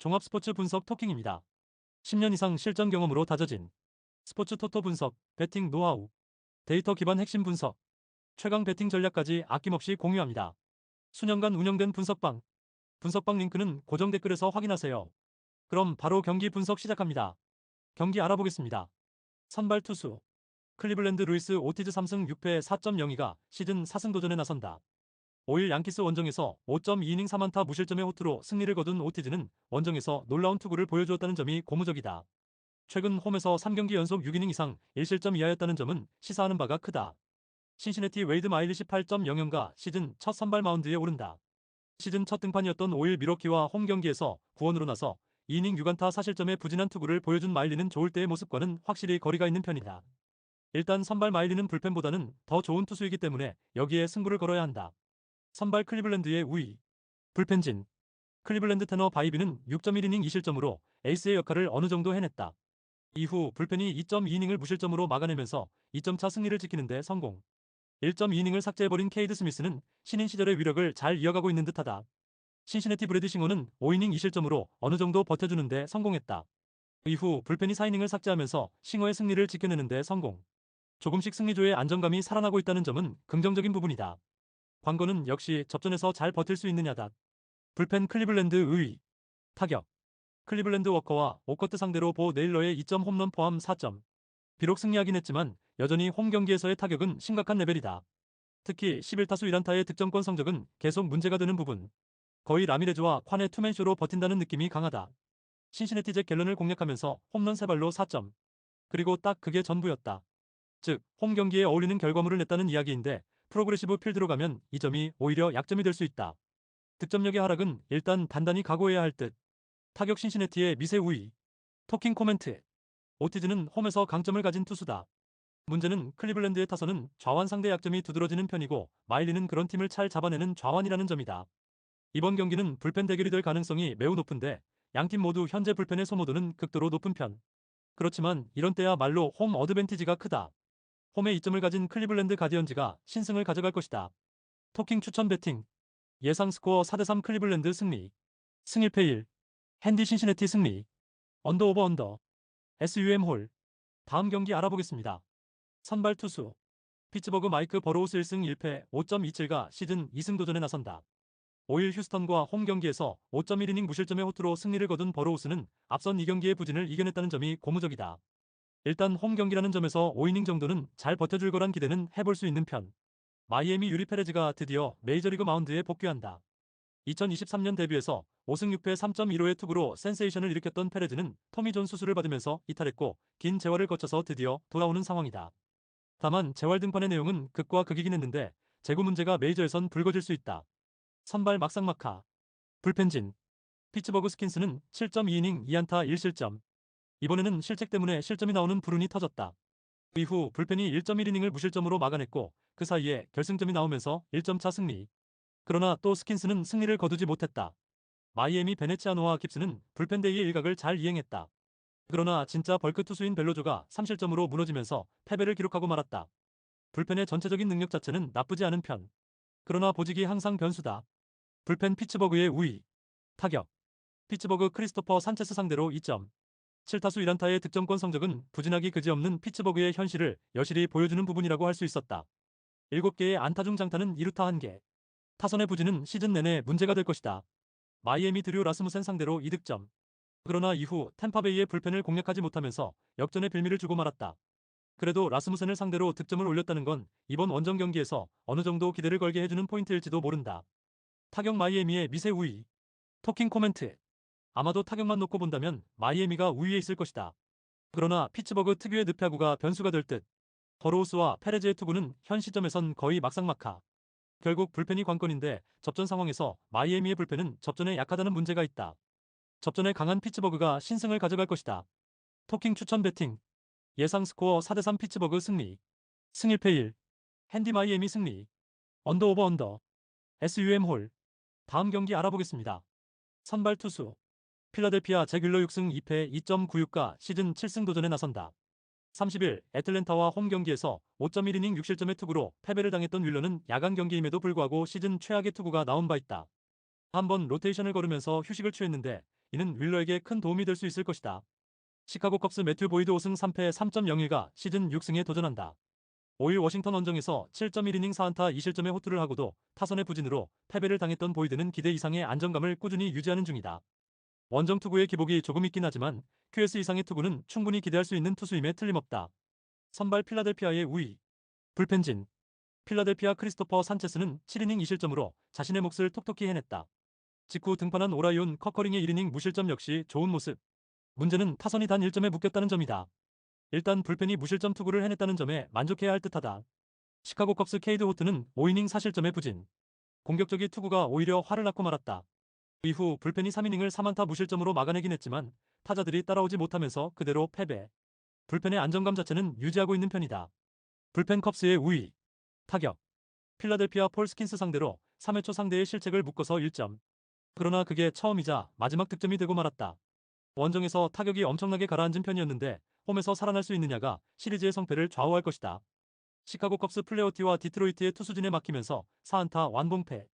종합 스포츠 분석 토킹입니다. 10년 이상 실전 경험으로 다져진 스포츠 토토 분석, 배팅 노하우, 데이터 기반 핵심 분석, 최강 배팅 전략까지 아낌없이 공유합니다. 수년간 운영된 분석방, 분석방 링크는 고정 댓글에서 확인하세요. 그럼 바로 경기 분석 시작합니다. 경기 알아보겠습니다. 선발 투수 클리블랜드 루이스 오티즈 3승 6패 4.02가 시즌 4승 도전에 나선다. 5일 양키스 원정에서 5.2이닝 3안타 무실점의 호투로 승리를 거둔 오티즈는 원정에서 놀라운 투구를 보여주었다는 점이 고무적이다. 최근 홈에서 3경기 연속 6이닝 이상 1실점 이하였다는 점은 시사하는 바가 크다. 신시내티 웨이드 마일리 18.00가 시즌 첫 선발 마운드에 오른다. 시즌 첫 등판이었던 5일 미러키와 홈 경기에서 구원으로 나서 2이닝 6안타 사실점의 부진한 투구를 보여준 마일리는 좋을 때의 모습과는 확실히 거리가 있는 편이다. 일단 선발 마일리는 불펜보다는 더 좋은 투수이기 때문에 여기에 승부를 걸어야 한다. 선발 클리블랜드의 우위 불펜진 클리블랜드 테너 바이비는 6.1이닝 2실점으로 에이스의 역할을 어느 정도 해냈다. 이후 불펜이 2.2이닝을 무실점으로 막아내면서 2점차 승리를 지키는데 성공. 1.2이닝을 삭제해버린 케이드 스미스는 신인 시절의 위력을 잘 이어가고 있는 듯하다. 신시내티 브레드 싱어는 5이닝 2실점으로 어느 정도 버텨주는데 성공했다. 이후 불펜이 4이닝을 삭제하면서 싱어의 승리를 지켜내는데 성공. 조금씩 승리조의 안정감이 살아나고 있다는 점은 긍정적인 부분이다. 관건은 역시 접전에서 잘 버틸 수 있느냐다. 불펜 클리블랜드 의 타격 클리블랜드 워커와 오커트 상대로 보 네일러의 2점 홈런 포함 4점 비록 승리하긴 했지만 여전히 홈 경기에서의 타격은 심각한 레벨이다. 특히 11타수 1안타의 득점권 성적은 계속 문제가 되는 부분 거의 라미레즈와 콴의 투맨쇼로 버틴다는 느낌이 강하다. 신시내티 잭 갤런을 공략하면서 홈런 3발로 4점 그리고 딱 그게 전부였다. 즉, 홈 경기에 어울리는 결과물을 냈다는 이야기인데 프로그레시브 필드로 가면 이 점이 오히려 약점이 될 수 있다. 득점력의 하락은 일단 단단히 각오해야 할 듯. 타격 신시내티의 미세 우위. 토킹 코멘트. 오티즈는 홈에서 강점을 가진 투수다. 문제는 클리블랜드의 타선은 좌완 상대 약점이 두드러지는 편이고 마일리는 그런 팀을 잘 잡아내는 좌완이라는 점이다. 이번 경기는 불펜 대결이 될 가능성이 매우 높은데 양팀 모두 현재 불펜의 소모도는 극도로 높은 편. 그렇지만 이런 때야말로 홈 어드밴티지가 크다. 홈에 이점을 가진 클리블랜드 가디언즈가 신승을 가져갈 것이다. 토킹 추천 배팅 예상 스코어 4대3 클리블랜드 승리 승 1패 1 핸디 신시내티 승리 언더 오버 언더 SUM 홀 다음 경기 알아보겠습니다. 선발 투수 피츠버그 마이크 버로우스 1승 1패 5.27가 시즌 2승 도전에 나선다. 5일 휴스턴과 홈 경기에서 5.1이닝 무실점의 호투로 승리를 거둔 버로우스는 앞선 2경기의 부진을 이겨냈다는 점이 고무적이다. 일단 홈 경기라는 점에서 5이닝 정도는 잘 버텨줄 거란 기대는 해볼 수 있는 편. 마이애미 유리 페레즈가 드디어 메이저리그 마운드에 복귀한다. 2023년 데뷔해서 5승 6패 3.15의 투구로 센세이션을 일으켰던 페레즈는 토미 존 수술을 받으면서 이탈했고 긴 재활을 거쳐서 드디어 돌아오는 상황이다. 다만 재활 등판의 내용은 극과 극이긴 했는데 재구 문제가 메이저에선 불거질 수 있다. 선발 막상막하 불펜진 피츠버그 스킨스는 7.2이닝 2안타 1실점 이번에는 실책 때문에 실점이 나오는 불운이 터졌다. 이후 불펜이 1.1이닝을 무실점으로 막아냈고 그 사이에 결승점이 나오면서 1점차 승리. 그러나 또 스킨스는 승리를 거두지 못했다. 마이애미 베네치아노와 깁스는 불펜데이의 일각을 잘 이행했다. 그러나 진짜 벌크 투수인 벨로조가 3실점으로 무너지면서 패배를 기록하고 말았다. 불펜의 전체적인 능력 자체는 나쁘지 않은 편. 그러나 보직이 항상 변수다. 불펜 피츠버그의 우위. 타격. 피츠버그 크리스토퍼 산체스 상대로 2점. 7타수 1안타의 득점권 성적은 부진하기 그지없는 피츠버그의 현실을 여실히 보여주는 부분이라고 할 수 있었다. 7개의 안타 중 장타는 2루타 1개. 타선의 부진은 시즌 내내 문제가 될 것이다. 마이애미 드류 라스무센 상대로 2득점. 그러나 이후 템파베이의 불펜을 공략하지 못하면서 역전의 빌미를 주고 말았다. 그래도 라스무센을 상대로 득점을 올렸다는 건 이번 원정 경기에서 어느 정도 기대를 걸게 해주는 포인트일지도 모른다. 타격 마이애미의 미세 우위. 토킹 코멘트. 아마도 타격만 놓고 본다면 마이애미가 우위에 있을 것이다. 그러나 피츠버그 특유의 늪야구가 변수가 될 듯. 버로우스와 페레즈의 투구는 현 시점에선 거의 막상막하. 결국 불펜이 관건인데 접전 상황에서 마이애미의 불펜은 접전에 약하다는 문제가 있다. 접전에 강한 피츠버그가 신승을 가져갈 것이다. 토킹 추천 배팅. 예상 스코어 4대3 피츠버그 승리. 승 1패 1. 핸디 마이애미 승리. 언더 오버 언더. SUM 홀. 다음 경기 알아보겠습니다. 선발 투수. 필라델피아 제귤러 6승 2패 2.96가 시즌 7승 도전에 나선다. 30일 애틀랜타와 홈 경기에서 5.1이닝 6실점의 투구로 패배를 당했던 윌러는 야간 경기임에도 불구하고 시즌 최악의 투구가 나온 바 있다. 한번 로테이션을 걸으면서 휴식을 취했는데 이는 윌러에게 큰 도움이 될 수 있을 것이다. 시카고 컵스 매튜 보이드 5승 3패 3.01가 시즌 6승에 도전한다. 5일 워싱턴 원정에서 7.1이닝 4안타 2실점의 호투를 하고도 타선의 부진으로 패배를 당했던 보이드는 기대 이상의 안정감을 꾸준히 유지하는 중이다. 원정 투구의 기복이 조금 있긴 하지만 QS 이상의 투구는 충분히 기대할 수 있는 투수임에 틀림없다. 선발 필라델피아의 우위 불펜진 필라델피아 크리스토퍼 산체스는 7이닝 2실점으로 자신의 몫을 톡톡히 해냈다. 직후 등판한 오라이온 커커링의 1이닝 무실점 역시 좋은 모습. 문제는 타선이 단 1점에 묶였다는 점이다. 일단 불펜이 무실점 투구를 해냈다는 점에 만족해야 할 듯하다. 시카고 컵스 케이드 호트는 5이닝 4실점의 부진. 공격적인 투구가 오히려 화를 낳고 말았다. 이후 불펜이 3이닝을 3안타 무실점으로 막아내긴 했지만 타자들이 따라오지 못하면서 그대로 패배. 불펜의 안정감 자체는 유지하고 있는 편이다. 불펜 컵스의 우위. 타격. 필라델피아 폴스킨스 상대로 3회 초 상대의 실책을 묶어서 1점. 그러나 그게 처음이자 마지막 득점이 되고 말았다. 원정에서 타격이 엄청나게 가라앉은 편이었는데 홈에서 살아날 수 있느냐가 시리즈의 성패를 좌우할 것이다. 시카고 컵스 플레어티와 디트로이트의 투수진에 막히면서 4안타 완봉패.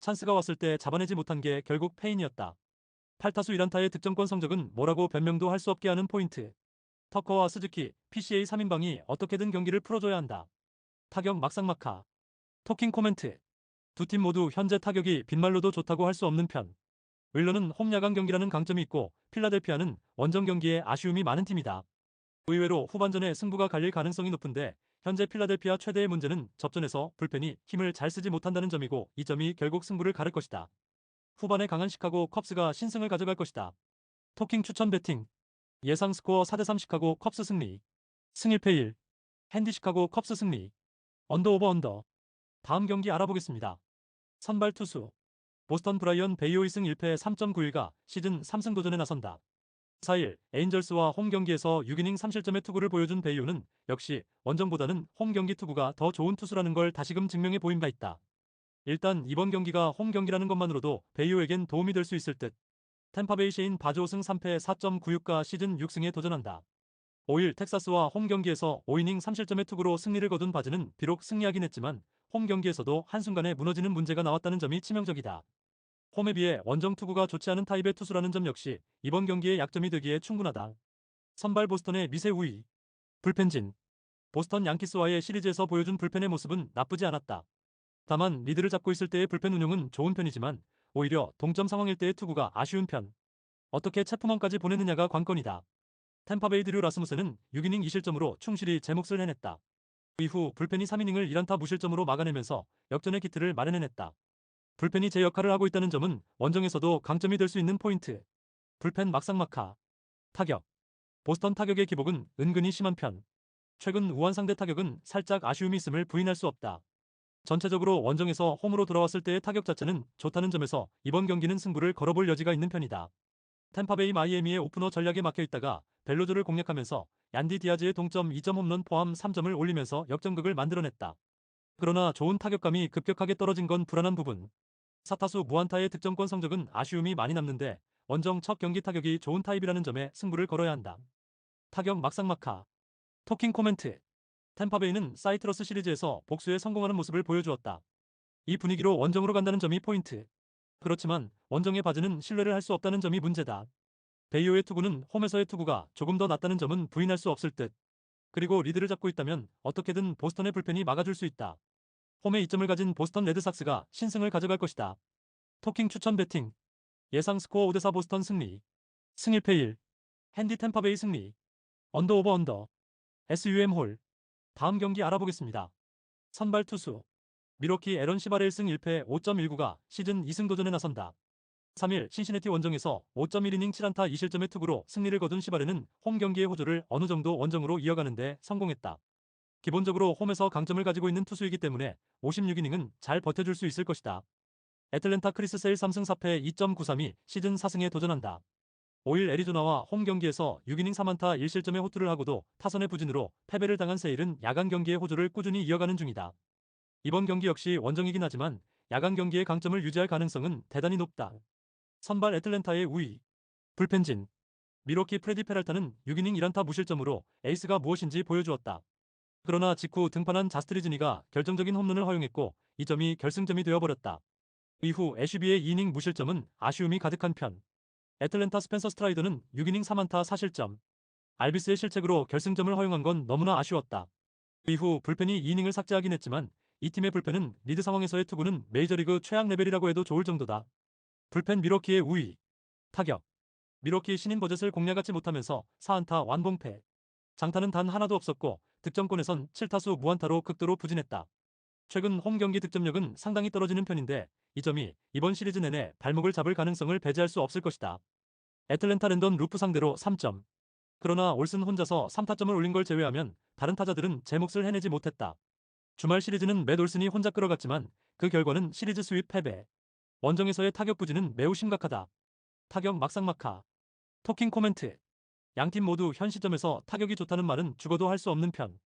찬스가 왔을 때 잡아내지 못한 게 결국 패인이었다. 8타수 1안타의 득점권 성적은 뭐라고 변명도 할 수 없게 하는 포인트. 터커와 스즈키, PCA 3인방이 어떻게든 경기를 풀어줘야 한다. 타격 막상막하. 토킹 코멘트. 두 팀 모두 현재 타격이 빈말로도 좋다고 할 수 없는 편. 윌러는 홈 야간 경기라는 강점이 있고 필라델피아는 원정 경기에 아쉬움이 많은 팀이다. 의외로 후반전에 승부가 갈릴 가능성이 높은데 현재 필라델피아 최대의 문제는 접전에서 불펜이 힘을 잘 쓰지 못한다는 점이고 이 점이 결국 승부를 가를 것이다. 후반에 강한 시카고 컵스가 신승을 가져갈 것이다. 토킹 추천 배팅 예상 스코어 4대3 시카고 컵스 승리 승1패 1 핸디 시카고 컵스 승리 언더 오버 언더 다음 경기 알아보겠습니다. 선발 투수 보스턴 브라이언 베이오 2승 1패 3.91가 시즌 3승 도전에 나선다. 4일 에인절스와 홈 경기에서 6이닝 3실점의 투구를 보여준 베이오는 역시 원정보다는 홈 경기 투구가 더 좋은 투수라는 걸 다시금 증명해 보인 바 있다. 일단 이번 경기가 홈 경기라는 것만으로도 베이오에겐 도움이 될 수 있을 듯. 템파베이 셰인 바조 5승 3패 4.96가 시즌 6승에 도전한다. 5일 텍사스와 홈 경기에서 5이닝 3실점의 투구로 승리를 거둔 바즈는 비록 승리하긴 했지만 홈 경기에서도 한순간에 무너지는 문제가 나왔다는 점이 치명적이다. 홈에 비해 원정 투구가 좋지 않은 타입의 투수라는 점 역시 이번 경기의 약점이 되기에 충분하다. 선발 보스턴의 미세 우위. 불펜진. 보스턴 양키스와의 시리즈에서 보여준 불펜의 모습은 나쁘지 않았다. 다만 리드를 잡고 있을 때의 불펜 운용은 좋은 편이지만 오히려 동점 상황일 때의 투구가 아쉬운 편. 어떻게 체프먼까지 보내느냐가 관건이다. 템파베이 드류 라스무스는 6이닝 2실점으로 충실히 제 몫을 해냈다. 이후 불펜이 3이닝을 1안타 무실점으로 막아내면서 역전의 기틀을 마련해냈다. 불펜이 제 역할을 하고 있다는 점은 원정에서도 강점이 될 수 있는 포인트. 불펜 막상막하. 타격. 보스턴 타격의 기복은 은근히 심한 편. 최근 우한 상대 타격은 살짝 아쉬움이 있음을 부인할 수 없다. 전체적으로 원정에서 홈으로 돌아왔을 때의 타격 자체는 좋다는 점에서 이번 경기는 승부를 걸어볼 여지가 있는 편이다. 템파베이 마이애미의 오프너 전략에 막혀 있다가 벨로즈를 공략하면서 얀디 디아즈의 동점 2점 홈런 포함 3점을 올리면서 역전극을 만들어냈다. 그러나 좋은 타격감이 급격하게 떨어진 건 불안한 부분. 사타수 무안타의 득점권 성적은 아쉬움이 많이 남는데 원정 첫 경기 타격이 좋은 타입이라는 점에 승부를 걸어야 한다. 타격 막상막하. 토킹 코멘트. 템파베이는 사이트러스 시리즈에서 복수에 성공하는 모습을 보여주었다. 이 분위기로 원정으로 간다는 점이 포인트. 그렇지만 원정의 바지는 신뢰를 할 수 없다는 점이 문제다. 베이오의 투구는 홈에서의 투구가 조금 더 낫다는 점은 부인할 수 없을 듯. 그리고 리드를 잡고 있다면 어떻게든 보스턴의 불펜이 막아줄 수 있다. 홈에 이점을 가진 보스턴 레드삭스가 신승을 가져갈 것이다. 토킹 추천 배팅. 예상 스코어 5대4 보스턴 승리. 승 1패 1. 핸디 템파베이 승리. 언더 오버 언더. SUM 홀. 다음 경기 알아보겠습니다. 선발 투수. 미로키 에런 시바레 1승 1패 5.19가 시즌 2승 도전에 나선다. 3일 신시내티 원정에서 5.1이닝 7안타 2실점의 투구로 승리를 거둔 시바레는 홈 경기의 호조를 어느 정도 원정으로 이어가는데 성공했다. 기본적으로 홈에서 강점을 가지고 있는 투수이기 때문에 56이닝은 잘 버텨줄 수 있을 것이다. 애틀랜타 크리스 세일 3승 4패 2.93이 시즌 4승에 도전한다. 5일 애리조나와 홈 경기에서 6이닝 3안타 1실점의 호투를 하고도 타선의 부진으로 패배를 당한 세일은 야간 경기의 호조를 꾸준히 이어가는 중이다. 이번 경기 역시 원정이긴 하지만 야간 경기의 강점을 유지할 가능성은 대단히 높다. 선발 애틀랜타의 우위. 불펜진. 미로키 프레디 페랄타는 6이닝 1안타 무실점으로 에이스가 무엇인지 보여주었다. 그러나 직후 등판한 자스트리즈니가 결정적인 홈런을 허용했고 이 점이 결승점이 되어버렸다. 이후 애쉬비의 2이닝 무실점은 아쉬움이 가득한 편. 애틀랜타 스펜서 스트라이더는 6이닝 3안타 4실점. 알비스의 실책으로 결승점을 허용한 건 너무나 아쉬웠다. 이후 불펜이 2이닝을 삭제하긴 했지만 이 팀의 불펜은 리드 상황에서의 투구는 메이저리그 최악 레벨이라고 해도 좋을 정도다. 불펜 미러키의 우위. 타격. 미러키 신인 버젯을 공략하지 못하면서 4안타 완봉패. 장타는 단 하나도 없었고 득점권에선 7타수 무안타로 극도로 부진했다. 최근 홈 경기 득점력은 상당히 떨어지는 편인데 이 점이 이번 시리즈 내내 발목을 잡을 가능성을 배제할 수 없을 것이다. 애틀랜타 랜던 루프 상대로 3점. 그러나 올슨 혼자서 3타점을 올린 걸 제외하면 다른 타자들은 제 몫을 해내지 못했다. 주말 시리즈는 맷 올슨이 혼자 끌어갔지만 그 결과는 시리즈 수입 패배. 원정에서의 타격 부진은 매우 심각하다. 타격 막상막하. 토킹 코멘트. 양팀 모두 현 시점에서 타격이 좋다는 말은 죽어도 할 수 없는 편.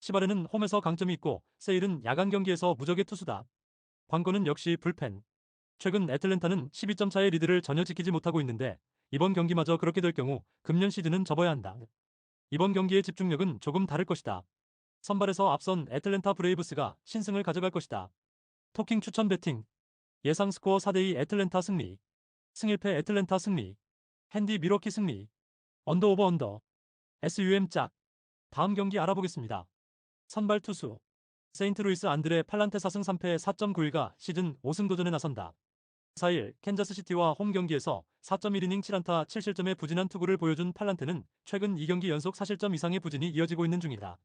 시바레는 홈에서 강점이 있고 세일은 야간 경기에서 무적의 투수다. 관건은 역시 불펜. 최근 애틀랜타는 12점 차의 리드를 전혀 지키지 못하고 있는데 이번 경기마저 그렇게 될 경우 금년 시즌은 접어야 한다. 이번 경기의 집중력은 조금 다를 것이다. 선발에서 앞선 애틀랜타 브레이브스가 신승을 가져갈 것이다. 토킹 추천 배팅. 예상 스코어 4대2 애틀랜타 승리. 승일패 애틀랜타 승리. 핸디 미러키 승리. 언더 오버 언더. SUM 짝. 다음 경기 알아보겠습니다. 선발 투수. 세인트루이스 안드레 팔란테 4승 3패 4.91가 시즌 5승 도전에 나선다. 4일 캔자스시티와 홈 경기에서 4.1이닝 7안타 7실점의 부진한 투구를 보여준 팔란테는 최근 2경기 연속 4실점 이상의 부진이 이어지고 있는 중이다.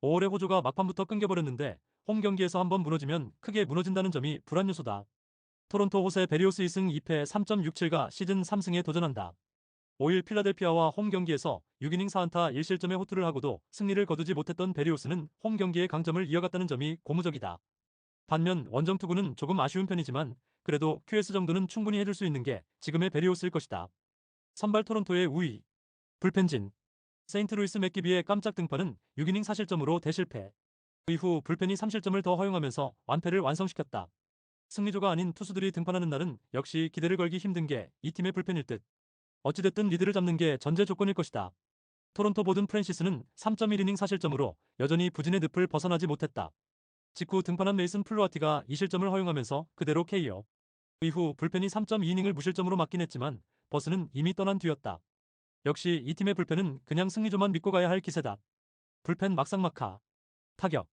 5월의 호조가 막판부터 끊겨버렸는데 홈 경기에서 한번 무너지면 크게 무너진다는 점이 불안 요소다. 토론토 호세 베리오스 2승 2패 3.67가 시즌 3승에 도전한다. 5일 필라델피아와 홈 경기에서 6이닝 4안타 1실점의 호투를 하고도 승리를 거두지 못했던 베리오스는 홈 경기의 강점을 이어갔다는 점이 고무적이다. 반면 원정 투구는 조금 아쉬운 편이지만 그래도 QS 정도는 충분히 해줄 수 있는 게 지금의 베리오스일 것이다. 선발 토론토의 우위. 불펜진. 세인트루이스 맥기비의 깜짝 등판은 6이닝 4실점으로 대실패. 이후 불펜이 3실점을 더 허용하면서 완패를 완성시켰다. 승리조가 아닌 투수들이 등판하는 날은 역시 기대를 걸기 힘든 게 이 팀의 불펜일 듯. 어찌됐든 리드를 잡는 게 전제 조건일 것이다. 토론토 보든 프랜시스는 3.1이닝 4실점으로 여전히 부진의 늪을 벗어나지 못했다. 직후 등판한 메이슨 플루아티가 2실점을 허용하면서 그대로 KO. 이후 불펜이 3.2이닝을 무실점으로 막긴 했지만 버스는 이미 떠난 뒤였다. 역시 이 팀의 불펜은 그냥 승리조만 믿고 가야 할 기세다. 불펜 막상막하. 타격.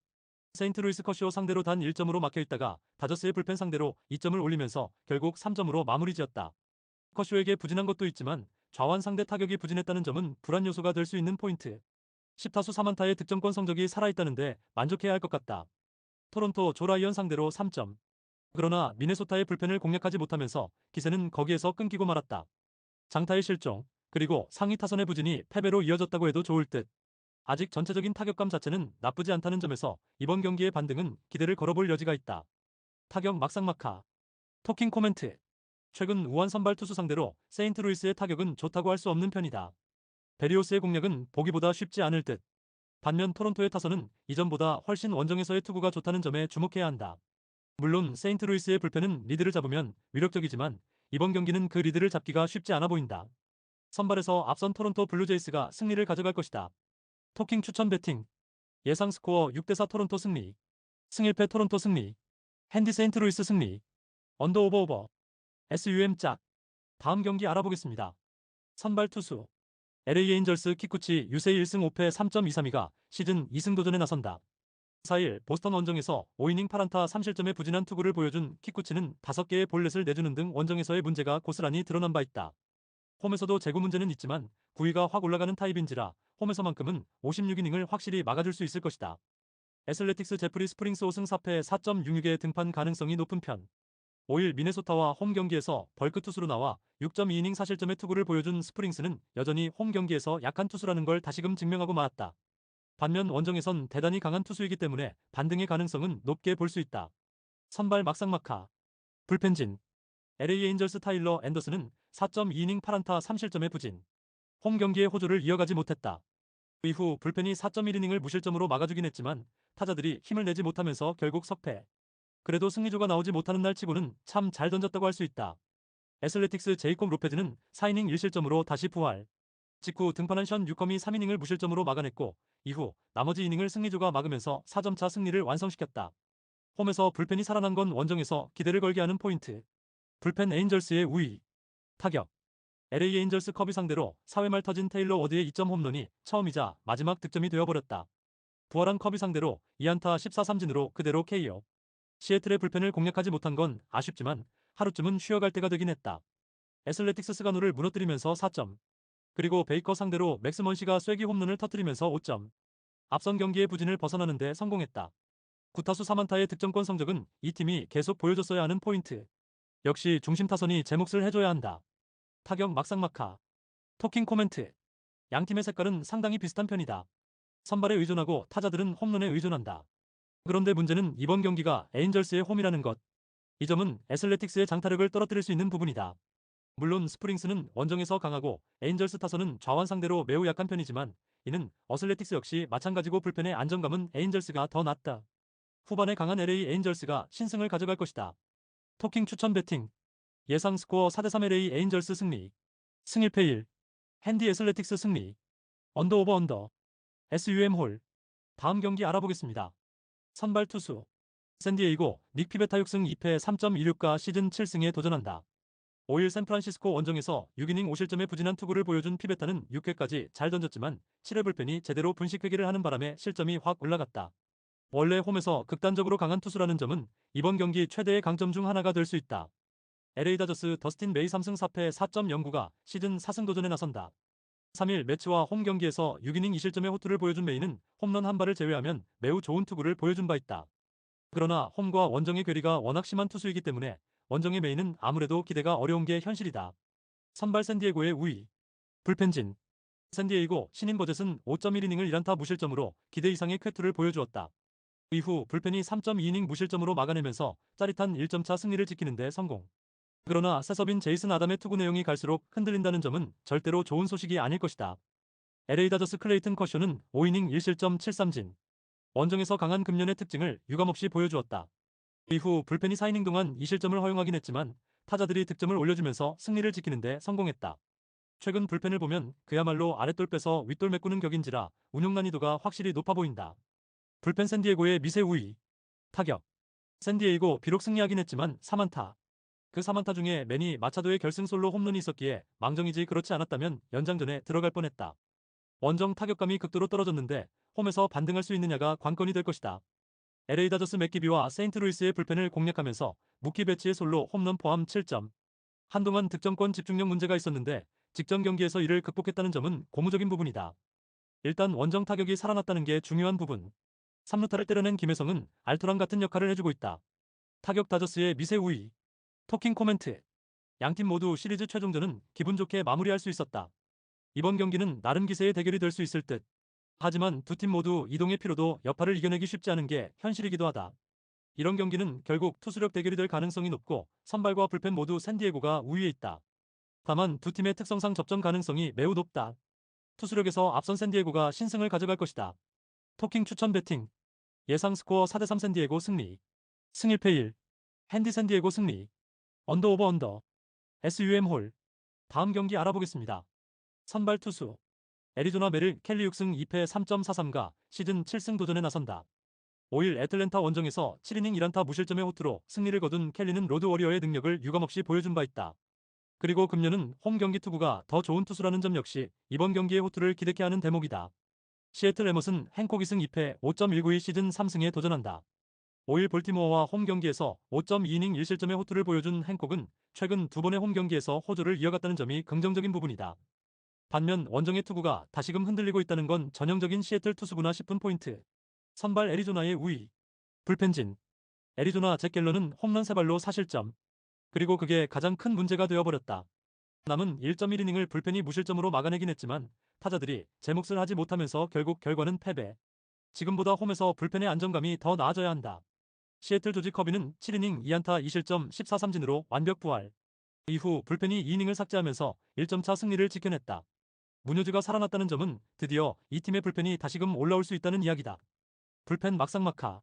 세인트루이스 커쇼 상대로 단 1점으로 막혀있다가 다저스의 불펜 상대로 2점을 올리면서 결국 3점으로 마무리 지었다. 커쇼에게 부진한 것도 있지만 좌완 상대 타격이 부진했다는 점은 불안 요소가 될 수 있는 포인트. 10타수 3안타의 득점권 성적이 살아있다는데 만족해야 할 것 같다. 토론토 조라이언 상대로 3점. 그러나 미네소타의 불펜을 공략하지 못하면서 기세는 거기에서 끊기고 말았다. 장타의 실종, 그리고 상위 타선의 부진이 패배로 이어졌다고 해도 좋을 듯. 아직 전체적인 타격감 자체는 나쁘지 않다는 점에서 이번 경기의 반등은 기대를 걸어볼 여지가 있다. 타격 막상막하. 토킹 코멘트. 최근 우한 선발 투수 상대로 세인트루이스의 타격은 좋다고 할 수 없는 편이다. 베리오스의 공략은 보기보다 쉽지 않을 듯. 반면 토론토의 타선은 이전보다 훨씬 원정에서의 투구가 좋다는 점에 주목해야 한다. 물론 세인트루이스의 불펜은 리드를 잡으면 위력적이지만 이번 경기는 그 리드를 잡기가 쉽지 않아 보인다. 선발에서 앞선 토론토 블루제이스가 승리를 가져갈 것이다. 토킹 추천 배팅. 예상 스코어 6대4 토론토 승리. 승일패 토론토 승리. 핸디 세인트루이스 승리. 언더 오버 오버. SUM 짝. 다음 경기 알아보겠습니다. 선발 투수. LA 에인절스 키쿠치 유세이 1승 5패 3.232가 시즌 2승 도전에 나선다. 4일 보스턴 원정에서 5이닝 8안타 3실점의 부진한 투구를 보여준 키쿠치는 5개의 볼넷을 내주는 등 원정에서의 문제가 고스란히 드러난 바 있다. 홈에서도 재고 문제는 있지만 구위가 확 올라가는 타입인지라 홈에서만큼은 56이닝을 확실히 막아줄 수 있을 것이다. 애슬레틱스 제프리 스프링스 5승 4패 4.66의 등판 가능성이 높은 편. 5일 미네소타와 홈 경기에서 벌크 투수로 나와 6.2이닝 사실점의 투구를 보여준 스프링스는 여전히 홈 경기에서 약한 투수라는 걸 다시금 증명하고 말았다. 반면 원정에선 대단히 강한 투수이기 때문에 반등의 가능성은 높게 볼 수 있다. 선발 막상막하. 불펜진. LA 에인절스 타일러 앤더슨은 4.2이닝 8안타 3실점의 부진. 홈 경기의 호조를 이어가지 못했다. 이후 불펜이 4.1이닝을 무실점으로 막아주긴 했지만 타자들이 힘을 내지 못하면서 결국 석패. 그래도 승리조가 나오지 못하는 날 치고는 참 잘 던졌다고 할 수 있다. 애슬레틱스 제이콥 로페즈는 4이닝 1실점으로 다시 부활. 직후 등판한 션 뉴컴이 3이닝을 무실점으로 막아냈고 이후 나머지 이닝을 승리조가 막으면서 4점차 승리를 완성시켰다. 홈에서 불펜이 살아난 건 원정에서 기대를 걸게 하는 포인트. 불펜 에인절스의 우위. 타격. LA 에인절스 컵이 상대로 4회 말 터진 테일러 워드의 2점 홈런이 처음이자 마지막 득점이 되어버렸다. 부활한 컵이 상대로 2안타 14삼진으로 그대로 KO. 시애틀의 불펜을 공략하지 못한 건 아쉽지만 하루쯤은 쉬어갈 때가 되긴 했다. 애슬레틱스 스가 노를 무너뜨리면서 4점. 그리고 베이커 상대로 맥스먼시가 쐐기 홈런을 터뜨리면서 5점. 앞선 경기의 부진을 벗어나는데 성공했다. 구타수 3안타의 득점권 성적은 이 팀이 계속 보여줬어야 하는 포인트. 역시 중심 타선이 제 몫을 해줘야 한다. 타격 막상막하. 토킹 코멘트. 양 팀의 색깔은 상당히 비슷한 편이다. 선발에 의존하고 타자들은 홈런에 의존한다. 그런데 문제는 이번 경기가 에인절스의 홈이라는 것. 이 점은 애슬레틱스의 장타력을 떨어뜨릴 수 있는 부분이다. 물론 스프링스는 원정에서 강하고 에인절스 타선은 좌완 상대로 매우 약한 편이지만 이는 어슬레틱스 역시 마찬가지고 불펜의 안정감은 에인절스가 더 낫다. 후반에 강한 LA 에인절스가 신승을 가져갈 것이다. 토킹 추천 배팅 예상 스코어 4대3 LA 에인절스 승리 승일패 1 핸디 애슬레틱스 승리 언더 오버 언더 SUM 홀 다음 경기 알아보겠습니다. 선발 투수 샌디에이고 닉 피베타 6승 2패 3.16가 시즌 7승에 도전한다. 5일 샌프란시스코 원정에서 6이닝 5실점의 부진한 투구를 보여준 피베타는 6회까지 잘 던졌지만 7회 불펜이 제대로 분식회계를 하는 바람에 실점이 확 올라갔다. 원래 홈에서 극단적으로 강한 투수라는 점은 이번 경기 최대의 강점 중 하나가 될 수 있다. LA 다저스 더스틴 메이 3승 4패 4.09가 시즌 4승 도전에 나선다. 3일 매치와 홈 경기에서 6이닝 2실점의 호투를 보여준 메이는 홈런 한 발을 제외하면 매우 좋은 투구를 보여준 바 있다. 그러나 홈과 원정의 괴리가 워낙 심한 투수이기 때문에 원정의 메이는 아무래도 기대가 어려운 게 현실이다. 선발 샌디에고의 우위 불펜진 샌디에이고 신인 버젯은 5.1이닝을 1안타 무실점으로 기대 이상의 쾌투를 보여주었다. 이후 불펜이 3.2이닝 무실점으로 막아내면서 짜릿한 1점차 승리를 지키는 데 성공. 그러나 세서빈 제이슨 아담의 투구 내용이 갈수록 흔들린다는 점은 절대로 좋은 소식이 아닐 것이다. LA 다저스 클레이튼 커쇼는 5이닝 1실점 7삼진. 원정에서 강한 금년의 특징을 유감없이 보여주었다. 이후 불펜이 4이닝 동안 2실점을 허용하긴 했지만 타자들이 득점을 올려주면서 승리를 지키는데 성공했다. 최근 불펜을 보면 그야말로 아랫돌 빼서 윗돌 메꾸는 격인지라 운용 난이도가 확실히 높아 보인다. 불펜 샌디에고의 미세 우위. 타격. 샌디에이고 비록 승리하긴 했지만 3안타. 그 3안타 중에 매니 마차도의 결승 솔로 홈런이 있었기에 망정이지 그렇지 않았다면 연장전에 들어갈 뻔했다. 원정 타격감이 극도로 떨어졌는데 홈에서 반등할 수 있느냐가 관건이 될 것이다. LA 다저스 맥기비와 세인트루이스의 불펜을 공략하면서 무키 배치의 솔로 홈런 포함 7점. 한동안 득점권 집중력 문제가 있었는데 직전 경기에서 이를 극복했다는 점은 고무적인 부분이다. 일단 원정 타격이 살아났다는 게 중요한 부분. 3루타를 때려낸 김혜성은 알토란 같은 역할을 해주고 있다. 타격 다저스의 미세 우위. 토킹 코멘트. 양팀 모두 시리즈 최종전은 기분 좋게 마무리할 수 있었다. 이번 경기는 나름 기세의 대결이 될 수 있을 듯. 하지만 두 팀 모두 이동의 피로도 여파를 이겨내기 쉽지 않은 게 현실이기도 하다. 이런 경기는 결국 투수력 대결이 될 가능성이 높고 선발과 불펜 모두 샌디에고가 우위에 있다. 다만 두 팀의 특성상 접전 가능성이 매우 높다. 투수력에서 앞선 샌디에고가 신승을 가져갈 것이다. 토킹 추천 배팅. 예상 스코어 4대3 샌디에고 승리. 승일패 1. 핸디 샌디에고 승리. 언더 오버 언더. SUM 홀. 다음 경기 알아보겠습니다. 선발 투수. 애리조나 메릴 켈리 6승 2패 3.43가 시즌 7승 도전에 나선다. 5일 애틀랜타 원정에서 7이닝 1안타 무실점의 호투로 승리를 거둔 켈리는 로드 워리어의 능력을 유감없이 보여준 바 있다. 그리고 금년은 홈 경기 투구가 더 좋은 투수라는 점 역시 이번 경기의 호투를 기대케 하는 대목이다. 시애틀 레머슨 행콕 2승 2패 5.192 시즌 3승에 도전한다. 5일 볼티모어와 홈 경기에서 5.2이닝 1실점의 호투를 보여준 행콕은 최근 두 번의 홈 경기에서 호조를 이어갔다는 점이 긍정적인 부분이다. 반면 원정의 투구가 다시금 흔들리고 있다는 건 전형적인 시애틀 투수구나 싶은 포인트. 선발 애리조나의 우위. 불펜진. 애리조나 잭 갤런은 홈런 3발로 4실점. 그리고 그게 가장 큰 문제가 되어버렸다. 남은 1.1이닝을 불펜이 무실점으로 막아내긴 했지만 타자들이 제 몫을 하지 못하면서 결국 결과는 패배. 지금보다 홈에서 불펜의 안정감이 더 나아져야 한다. 시애틀 조지 커비는 7이닝 2안타 2실점 14삼진으로 완벽 부활. 이후 불펜이 2이닝을 삭제하면서 1점차 승리를 지켜냈다. 문효주가 살아났다는 점은 드디어 이 팀의 불펜이 다시금 올라올 수 있다는 이야기다. 불펜 막상막하.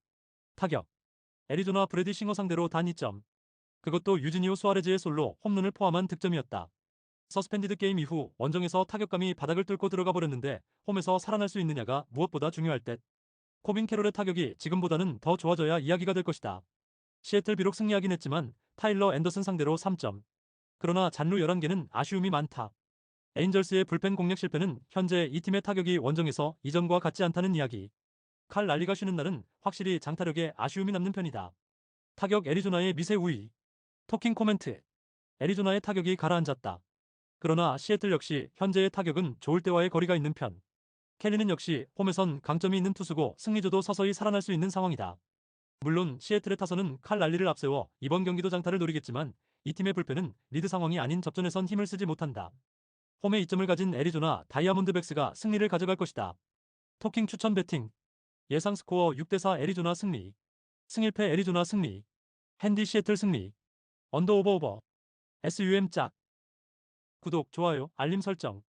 타격. 애리조나 브레디 싱어 상대로 단 2점. 그것도 유지니오 수아레즈의 솔로 홈런을 포함한 득점이었다. 서스펜디드 게임 이후 원정에서 타격감이 바닥을 뚫고 들어가 버렸는데 홈에서 살아날 수 있느냐가 무엇보다 중요할 듯. 코빈 캐롤의 타격이 지금보다는 더 좋아져야 이야기가 될 것이다. 시애틀 비록 승리하긴 했지만 타일러 앤더슨 상대로 3점. 그러나 잔루 11개는 아쉬움이 많다. 에인절스의 불펜 공략 실패는 현재 이 팀의 타격이 원정에서 이전과 같지 않다는 이야기. 칼 랄리가 쉬는 날은 확실히 장타력에 아쉬움이 남는 편이다. 타격 애리조나의 미세 우위. 토킹 코멘트. 애리조나의 타격이 가라앉았다. 그러나 시애틀 역시 현재의 타격은 좋을 때와의 거리가 있는 편. 켈리는 역시 홈에선 강점이 있는 투수고 승리조도 서서히 살아날 수 있는 상황이다. 물론 시애틀의 타선은 칼 랄리를 앞세워 이번 경기도 장타를 노리겠지만 이 팀의 불펜은 리드 상황이 아닌 접전에선 힘을 쓰지 못한다. 홈에 이점을 가진 애리조나 다이아몬드백스가 승리를 가져갈 것이다. 토킹 추천 배팅. 예상 스코어 6대4 애리조나 승리. 승일패 애리조나 승리. 핸디 시애틀 승리. 언더 오버 오버. SUM 짝. 구독, 좋아요, 알림 설정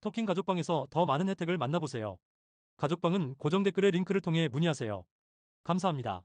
토킹 가족방에서 더 많은 혜택을 만나보세요. 가족방은 고정 댓글의 링크를 통해 문의하세요. 감사합니다.